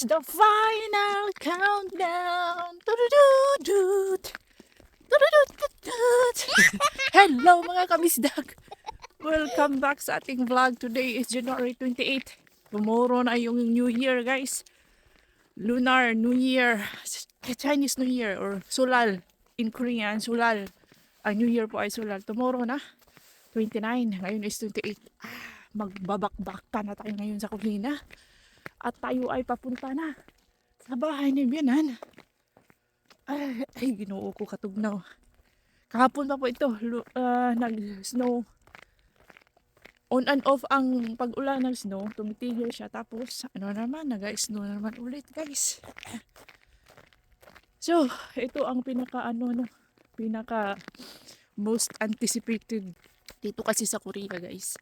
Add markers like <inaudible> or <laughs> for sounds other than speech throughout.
It's the final countdown. <laughs> Hello mga kabisdag. Welcome back sa ating vlog. Today is January 28. Tomorrow na yung New Year guys. Lunar New Year. Chinese New Year or Sulal. In Korean, Sulal. Ang New Year po ay Sulal. Tomorrow na. 29. Ngayon is 28. Ah, magbabakbak pa na tayo ngayon sa Kulina. At tayo ay papunta na sa bahay ni Bianan. Ay, ay ginoo ko katugnaw. Kahapon pa po ito, ah, nag-snow. On and off ang pag-ulan ng snow, tumitigil siya. Tapos, ano naman, nag-snow na naman ulit, guys. So, ito ang pinaka, ano, no, pinaka most anticipated dito kasi sa Korea, guys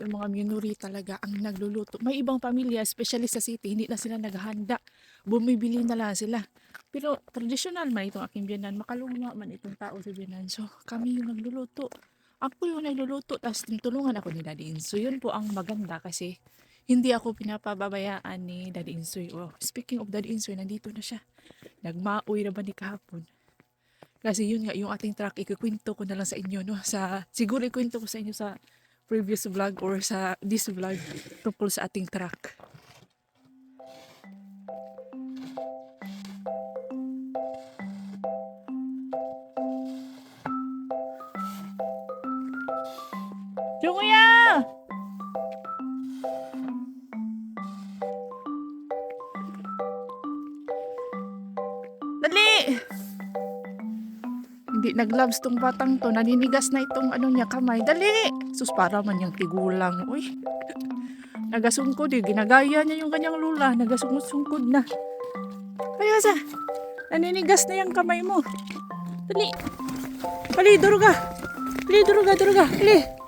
yung mga minuri talaga ang nagluluto. May ibang pamilya, especially sa city, hindi na sila naghahanda. Bumibili na lang sila. Pero traditional man itong aking biyanan. Makaluma man itong tao sa biyanan. So, kami yung nagluluto. Ako yung nagluluto, tapos tinutulungan ako ni Daddy Insoy. Yun po ang maganda kasi hindi ako pinapababayaan ni Daddy Insoy. Oh, speaking of Daddy Insoy, nandito na siya. Nagmaoy na ba ni kahapon? Kasi yun nga, yung ating truck, ikukwento ko na lang sa inyo, no? Sa, siguro ikwento ko sa inyo sa previous vlog or sa this vlog tungkol sa ating truck. Hindi nagloves tong batang to. Naninigas na itong ano niya kamay. Dali! Sus, para man yung tigulang. Uy. Nagasungkod eh. Ginagaya niya yung kanyang lula. Nagasungkod na. Kaya sa, naninigas na yung kamay mo. Dali. Dali, duruga. Dali, duruga, duruga. Dali.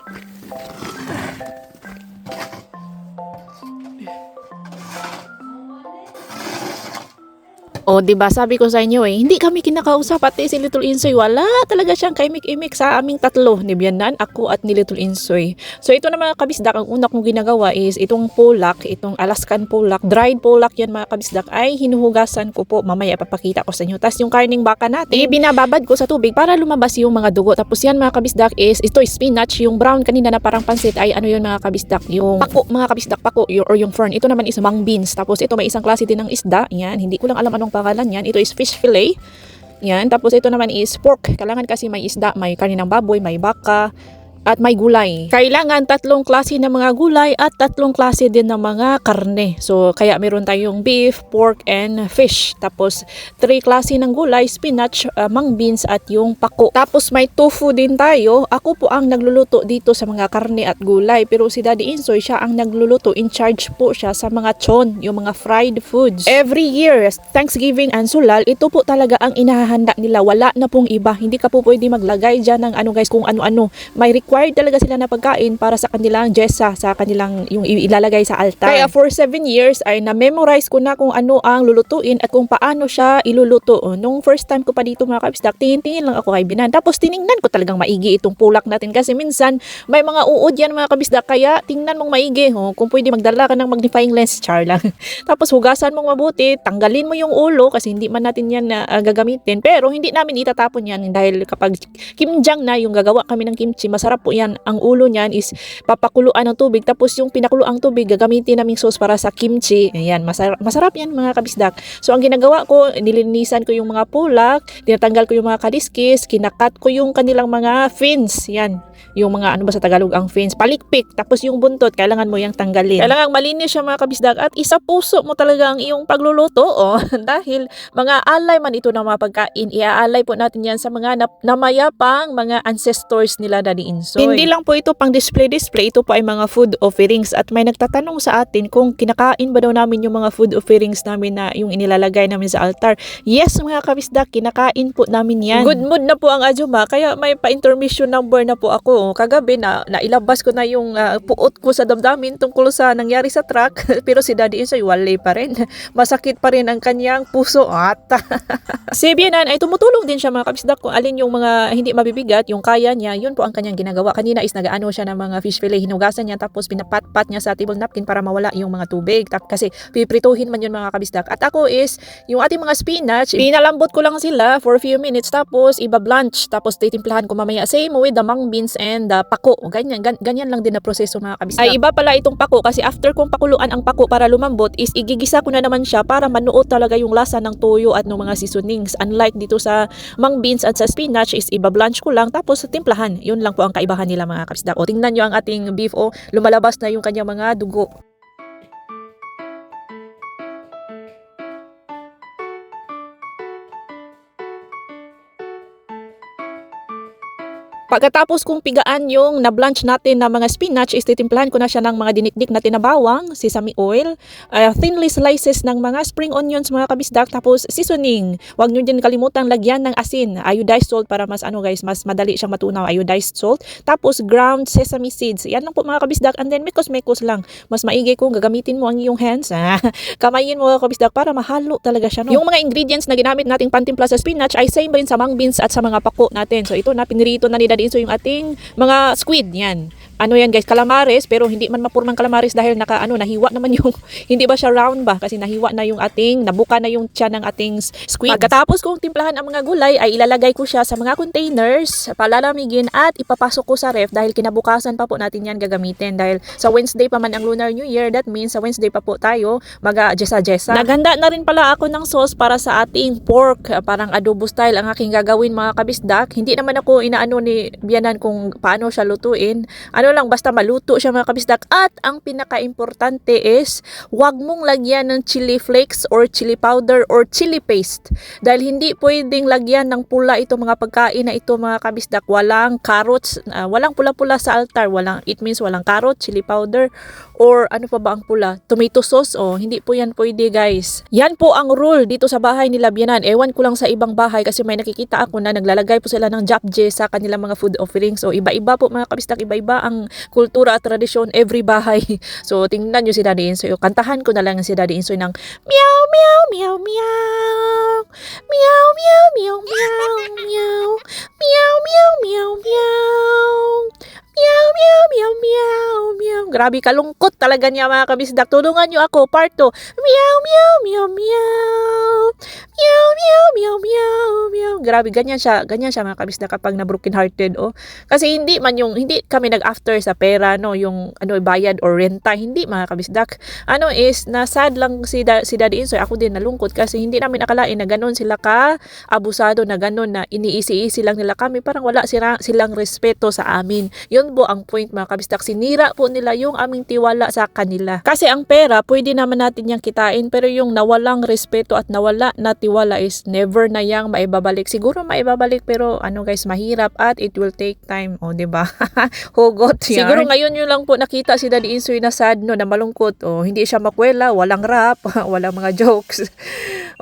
O, di ba sabi ko sa inyo eh, hindi kami kinakausap pati si Little Insoy. Wala talaga siyang kaimik-imik sa aming tatlo. Ni Bianan, ako at ni Little Insoy. So ito na mga kabisdak, ang una kong ginagawa is itong polak, itong Alaskan polak, dried polak yan mga kabisdak ay hinuhugasan ko po. Mamaya papakita ko sa inyo. Tapos yung karning baka natin, eh, binababad ko sa tubig para lumabas yung mga dugo. Tapos yan mga kabisdak is, ito is spinach, yung brown kanina na parang pansit ay ano yun mga kabisdak, yung pako mga kabisdak, pako y- or yung fern. Ito naman is mung beans. Tapos ito may isang klase din ng isda. Yan, hindi ko lang alam anong pangalan yan. Ito is fish fillet. Yan. Tapos ito naman is pork. Kailangan kasi may isda, may karne ng baboy, may baka, at may gulay. Kailangan tatlong klase ng mga gulay at tatlong klase din ng mga karne. So, kaya meron tayong beef, pork, and fish. Tapos, three klase ng gulay, spinach, uh, mung beans, at yung pako. Tapos, may tofu din tayo. Ako po ang nagluluto dito sa mga karne at gulay. Pero si Daddy Insoy, siya ang nagluluto. In charge po siya sa mga chon, yung mga fried foods. Every year, Thanksgiving and Sulal, ito po talaga ang inahahanda nila. Wala na pong iba. Hindi ka po pwede maglagay dyan ng ano guys, kung ano-ano. May required talaga sila na pagkain para sa kanilang jessa, sa kanilang yung ilalagay sa altar. Kaya for 7 years ay na-memorize ko na kung ano ang lulutuin at kung paano siya iluluto. Oh, Nung first time ko pa dito mga kabisdak, tingin-tingin lang ako kay Binan. Tapos tiningnan ko talagang maigi itong pulak natin kasi minsan may mga uod yan mga kabisdak kaya tingnan mong maigi. Oh, kung pwede magdala ka ng magnifying lens, char lang. <laughs> Tapos hugasan mong mabuti, tanggalin mo yung ulo kasi hindi man natin yan ah, gagamitin. Pero hindi namin itatapon yan dahil kapag kimjang na yung gagawa kami ng kimchi, masarap po yan. Ang ulo niyan is papakuluan ng tubig. Tapos yung pinakuluang tubig, gagamitin naming sauce para sa kimchi. Ayan, masarap, masarap yan mga kabisdak. So ang ginagawa ko, nilinisan ko yung mga pulak, tinatanggal ko yung mga kadiskis, kinakat ko yung kanilang mga fins. Yan, yung mga ano ba sa Tagalog ang fins, palikpik. Tapos yung buntot, kailangan mo yung tanggalin. Kailangan malinis siya mga kabisdak at isa puso mo talaga ang iyong pagluluto. <laughs> Oh, dahil mga alay man ito ng mga pagkain, iaalay po natin yan sa mga nap- namayapang mga ancestors nila Daddy Insoy. Hindi lang po ito pang display-display, ito po ay mga food offerings at may nagtatanong sa atin kung kinakain ba daw namin yung mga food offerings namin na yung inilalagay namin sa altar. Yes mga kabisdak, kinakain po namin yan. Good mood na po ang Ajuma, kaya may pa-intermission number na po ako. Kagabi na nailabas ko na yung ah, puot ko sa damdamin tungkol sa nangyari sa truck. <laughs> Pero si Daddy Insoy wala pa rin. <laughs> Masakit pa rin ang kanyang puso at <laughs> si Bianan ay tumutulong din siya mga kabisdak kung alin yung mga hindi mabibigat, yung kaya niya, yun po ang kanyang ginagawa. Kanina is nagaano siya ng mga fish fillet, hinugasan niya tapos pinapat-pat niya sa table napkin para mawala yung mga tubig. Tap, kasi piprituhin man yun mga kabisdak. At ako is, yung ating mga spinach, pinalambot ko lang sila for a few minutes tapos iba blanch tapos titimplahan ko mamaya. Same with the mung beans and the pako. Ganyan, gan- ganyan lang din na proseso mga kabisdak. Ay iba pala itong pako kasi after kong pakuluan ang pako para lumambot is igigisa ko na naman siya para manuot talaga yung lasa ng toyo at ng mga seasonings. Unlike dito sa mung beans at sa spinach is iba blanch ko lang tapos timplahan. Yun lang po ang kaibahan nila mga kabisdak. O tingnan nyo ang ating beef o lumalabas na yung kanyang mga dugo. Pagkatapos kong pigaan yung na-blanch natin na mga spinach, is titimplahan ko na siya ng mga dinikdik na tinabawang, sesame oil, uh, thinly slices ng mga spring onions, mga kabisdak, tapos seasoning. Huwag nyo din kalimutang lagyan ng asin, iodized salt para mas ano guys, mas madali siyang matunaw, iodized salt. Tapos ground sesame seeds. Yan lang po mga kabisdak. And then mekos-mekos lang. Mas maigi kung gagamitin mo ang iyong hands. <laughs> Ah, kamayin mo mga kabisdak para mahalo talaga siya. No? Yung mga ingredients na ginamit nating pantimpla sa spinach ay same rin sa mung beans at sa mga pako natin. So ito na, pinirito na ni Daddy So yung ating mga squid yan. Ano yan guys, calamares pero hindi man mapurmang calamares dahil naka ano nahiwa naman yung <laughs> hindi ba siya round ba kasi nahiwa na yung ating nabuka na yung tiyan ng ating squid. Pagkatapos kong timplahan ang mga gulay ay ilalagay ko siya sa mga containers, palalamigin at ipapasok ko sa ref dahil kinabukasan pa po natin yan gagamitin dahil sa Wednesday pa man ang Lunar New Year that means sa Wednesday pa po tayo mag-jesa-jesa. Naganda na rin pala ako ng sauce para sa ating pork, parang adobo style ang aking gagawin mga kabisdak. Hindi naman ako inaano ni Bianan kung paano siya lutuin. Ano lang basta maluto siya mga kabisdak. At ang pinaka-importante is wag mong lagyan ng chili flakes or chili powder or chili paste. Dahil hindi pwedeng lagyan ng pula ito mga pagkain na ito mga kabisdak. Walang carrots uh, walang pula-pula sa altar. Walang it means walang carrot chili powder or ano pa ba ang pula? Tomato sauce? Oh hindi po yan pwede guys. Yan po ang rule dito sa bahay nila Bianan. Ewan ko lang sa ibang bahay kasi may nakikita ako na naglalagay po sila ng japje sa kanilang mga food offerings. So iba-iba po mga kabisdak. Iba-iba ang kultura at tradisyon every bahay. <laughs> So, tingnan nyo si Daddy Insoy. Kantahan ko na lang si Daddy Insoy ng meow, meow, meow, meow. Meow, meow, meow, meow, meow. Meow, meow, meow, meow. Meow, meow, meow, meow, meow. Grabe, kalungkot talaga niya mga kabisdak. Tulungan nyo ako, part 2. Meow, meow, meow, meow. Meow, meow, meow, meow, meow. Grabe, ganyan siya. Ganyan siya mga kabisdak kapag na broken hearted, oh. Kasi hindi man yung, hindi kami nag-after sa pera, no, yung ano, bayad or renta. Hindi mga kabisdak. Ano is, na sad lang si, da, si Daddy Insoy. Ako din nalungkot kasi hindi namin akalain na ganun sila ka abusado na ganun na iniisi-isi lang nila kami. Parang wala sila, silang respeto sa amin. Yun po ang point mga kabistak. Sinira po nila yung aming tiwala sa kanila. Kasi ang pera, pwede naman natin yang kitain pero yung nawalang respeto at nawala na tiwala is never na yang maibabalik. Siguro maibabalik pero ano guys, mahirap at it will take time. O, di ba? <laughs> Hugot yan. Siguro ngayon yun lang po nakita si Daddy Insoy na sad no, na malungkot. O, hindi siya makwela, walang rap, <laughs> walang mga jokes.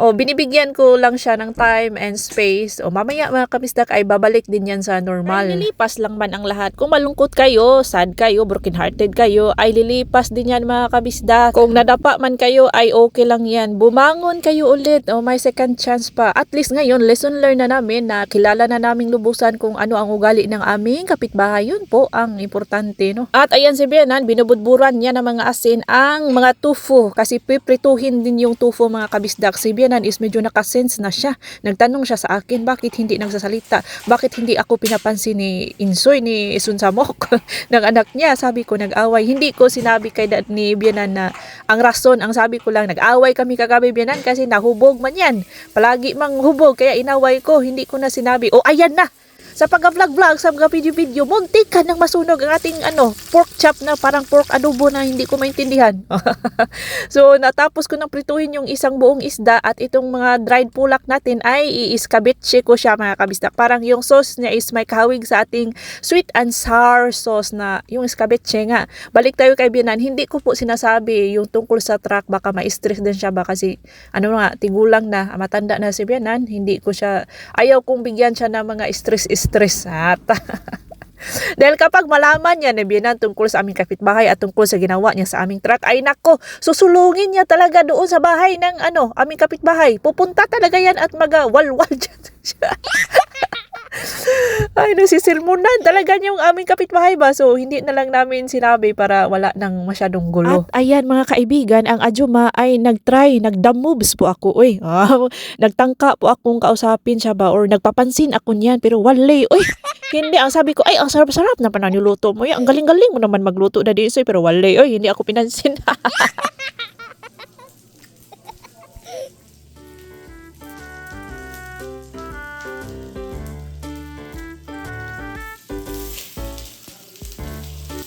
O, binibigyan ko lang siya ng time and space. O, mamaya mga kabistak ay babalik din yan sa normal. Ay, lilipas lang man ang lahat. Kung malungkot kayo, sad kayo, broken-hearted kayo, ay lilipas din yan mga kabisdak. Kung nadapa man kayo, ay okay lang yan. Bumangon kayo ulit. O, may second chance pa. At least ngayon, lesson learned na namin na kilala na naming lubusan kung ano ang ugali ng aming kapitbahay. Yun po ang importante, no? At ayan si Bianan, binubudburan niya ng mga asin ang mga tufu. Kasi piprituhin din yung tufu mga kabisdak. Si Bianan is medyo nakasense na siya. Nagtanong siya sa akin, bakit hindi nagsasalita? Bakit hindi ako pinapansin ni Insoy, ni Sun Samok, <laughs> ng anak niya? Sabi ko, nag-away. Hindi ko sinabi kay dad ni Bianan na ang rason, ang sabi ko lang, nag-away kami kagabi Bianan kasi nahubog man yan. Palagi mang hubog, kaya inaway ko. Hindi ko na sinabi, oh ayan na, sa pag-vlog-vlog, sa mga video-video, muntik ka nang masunog ang ating ano, pork chop na parang pork adobo na hindi ko maintindihan. <laughs> so, natapos ko nang prituhin yung isang buong isda at itong mga dried pulak natin ay iiskabitche ko siya mga kabisdak. Parang yung sauce niya is may kahawig sa ating sweet and sour sauce na yung iskabitche nga. Balik tayo kay Bianan, hindi ko po sinasabi yung tungkol sa truck, baka ma-stress din siya ba kasi ano nga, tigulang na, matanda na si Bianan, hindi ko siya, ayaw kong bigyan siya ng mga stress stress at <laughs> Dahil kapag malaman niya na biyanan tungkol sa aming kapitbahay at tungkol sa ginawa niya sa aming truck, ay nako, susulungin niya talaga doon sa bahay ng ano, aming kapitbahay. Pupunta talaga yan at mag-walwal <laughs> dyan siya. <laughs> Ay, nasisilmunan talaga yung aming kapitbahay ba? So, hindi na lang namin sinabi para wala nang masyadong gulo. At ayan mga kaibigan, ang Ajuma ay nag-try, nagdamoves po ako. Uy, <laughs> ah, nagtangka po akong kausapin siya ba or nagpapansin ako niyan pero wala. Uy, <laughs> hindi. Ang sabi ko, ay, ang sarap-sarap na pa na niluto mo. Uy, ang galing-galing mo naman magluto na di soy pero wala. Uy, hindi ako pinansin.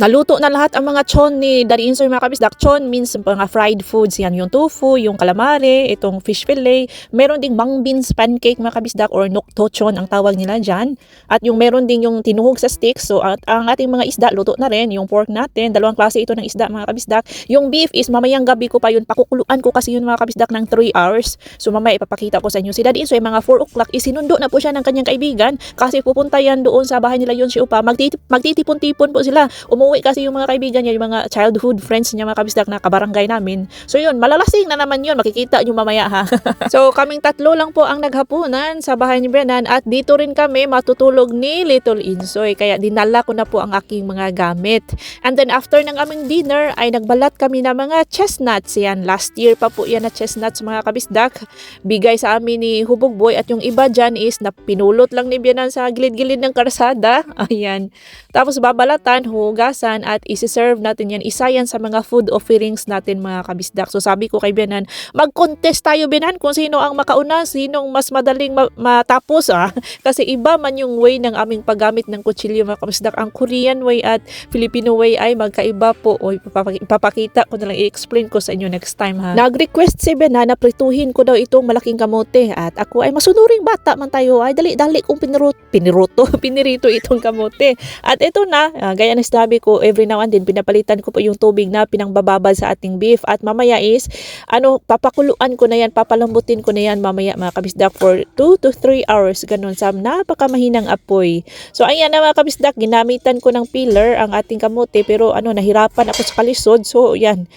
Naluto na lahat ang mga chon ni Daddy Insoy mga. Chon means mga fried foods. Yan yung tofu, yung calamari, itong fish fillet. Meron ding mung beans pancake mga or nokto chon ang tawag nila dyan. At yung meron ding yung tinuhog sa stick. So at ang ating mga isda luto na rin. Yung pork natin, dalawang klase ito ng isda mga kabisdak. Yung beef is mamayang gabi ko pa yun. Pakukuluan ko kasi yun mga kabisdak ng 3 hours. So mamaya ipapakita ko sa inyo. Si Daddy Insoy mga 4 o'clock isinundo na po siya ng kanyang kaibigan kasi pupunta yan doon sa bahay nila yun si Upa. Magtitip, magtitipon-tipon po sila. Umuwi kasi yung mga kaibigan niya, yung mga childhood friends niya, mga kabisdak na kabarangay namin. So yun, malalasing na naman yun. Makikita nyo mamaya ha. <laughs> so kaming tatlo lang po ang naghapunan sa bahay ni Brennan at dito rin kami matutulog ni Little Insoy. Kaya dinala ko na po ang aking mga gamit. And then after ng aming dinner ay nagbalat kami ng mga chestnuts. Yan, last year pa po yan na chestnuts mga kabisdak. Bigay sa amin ni Hubog Boy at yung iba dyan is na pinulot lang ni Bianan sa gilid-gilid ng karsada. <laughs> Ayan. Tapos babalatan, hugasan at isi-serve natin yan. Isa yan sa mga food offerings natin mga kabisdak. So sabi ko kay Bianan, mag-contest tayo Bianan kung sino ang makauna, sinong mas madaling ma- matapos ah. <laughs> Kasi iba man yung way ng aming paggamit ng kutsilyo mga kabisdak. Ang Korean way at Filipino way ay magkaiba po. O ipapaki- ipapakita ko na lang, i-explain ko sa inyo next time ha. Nag-request si Bianan na prituhin ko daw itong malaking kamote at ako ay masunuring bata man tayo ay dali-dali kong pinirot, piniroto, <laughs> pinirito itong kamote. At ito na, ah, gaya ng sabi ko, every now and then pinapalitan ko po yung tubig na pinangbababad sa ating beef. At mamaya is ano papakuluan ko na yan papalambutin ko na yan mamaya mga kabisdak for 2 to 3 hours. Ganun sa napakamahinang apoy. So ayan na mga kabisdak ginamitan ko ng peeler ang ating kamote pero ano nahirapan ako sa kalisod. So yan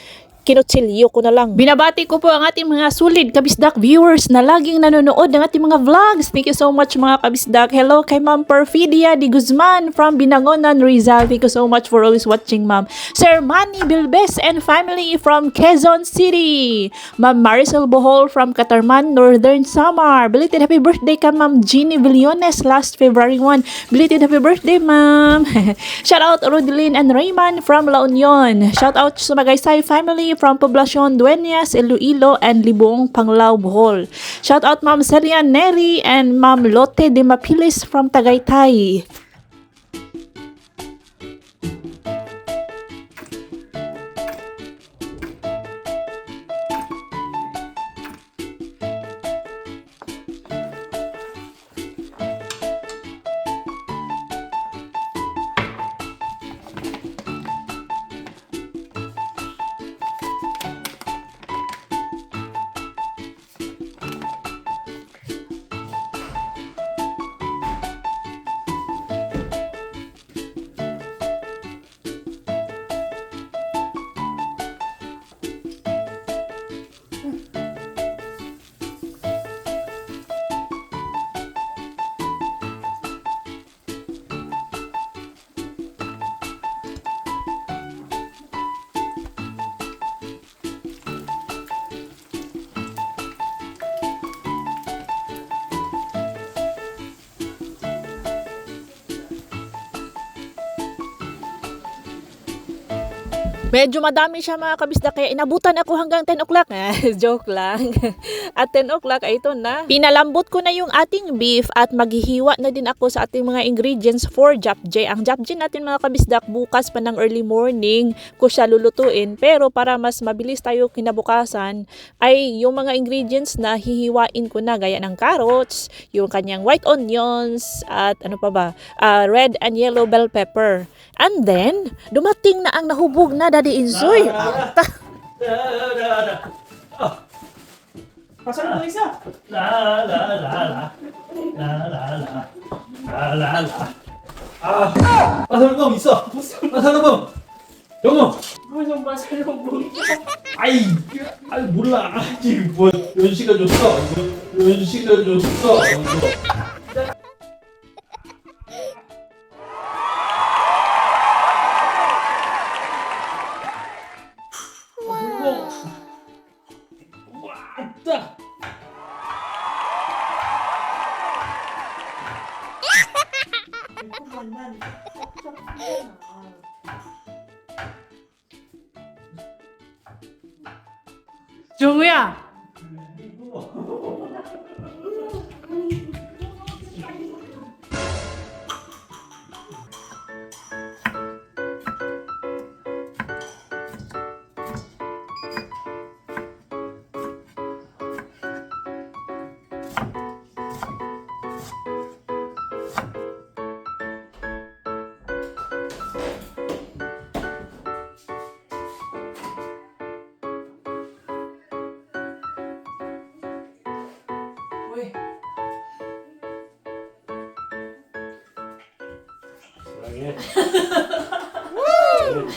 kinutsilyo ko na lang. Binabati ko po ang ating mga solid kabisdak viewers na laging nanonood ng ating mga vlogs. Thank you so much mga kabisdak. Hello kay Ma'am Perfidia Di Guzman from Binangonan, Rizal. Thank you so much for always watching, Ma'am. Sir Manny Bilbes and family from Quezon City. Ma'am Marisol Bohol from Catarman, Northern Samar. Belated happy birthday ka, Ma'am Jeannie Villones last February 1. Belated happy birthday, Ma'am. <laughs> Shout out Rodeline and Raymond from La Union. Shout out sa Magaysay family from Poblacion Dueñas, Iloilo, and Libong, Panglao, Bohol. Shout out Ma'am Celia Neri and Ma'am Lotte de Mapilis from Tagaytay. Medyo madami siya mga kabisda kaya inabutan ako hanggang 10 o'clock. <laughs> Eh, joke lang. at 10 o'clock ay ito na. Pinalambot ko na yung ating beef at maghihiwa na din ako sa ating mga ingredients for japjay. Ang japjay natin mga kabisdak bukas pa ng early morning ko siya lulutuin. Pero para mas mabilis tayo kinabukasan ay yung mga ingredients na hihiwain ko na gaya ng carrots, yung kanyang white onions at ano pa ba, ah, red and yellow bell pepper. And then, dumating na ang nahubog na Daddy Insoy. Ta- 라라라 아 박사님 더 있어. 라라라라 라라라 라라라 아 마살봉 있어 마살봉 영웅 무슨 마살로 모르겠어. 아이 아이 몰라 아, 지금 뭐 연식을 줬어 이거 연식을 줬어 이거 정우야! Ayan. Woo!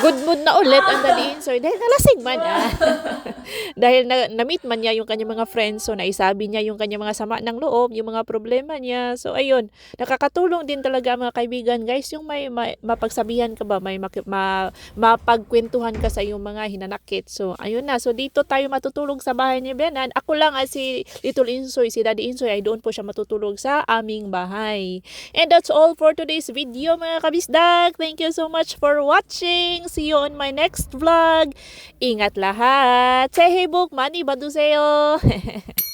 Good mood na ulit ang daliin, sir. Dahil nalasing man, ah. <laughs> dahil na, na-meet man niya yung kanyang mga friends so naisabi niya yung kanyang mga sama ng loob, yung mga problema niya. So ayun, nakakatulong din talaga mga kaibigan guys yung may, may mapagsabihan ka ba, may maki- ma, mapagkwentuhan ka sa iyong mga hinanakit. So ayun na, so dito tayo matutulog sa bahay ni Benan. Ako lang at si Little Insoy, si Daddy Insoy ay doon po siya matutulog sa aming bahay. And that's all for today's video mga kabisdag. Thank you so much for watching. See you on my next vlog. Ingat lahat. Say 새해 복 많이 받으세요. <laughs>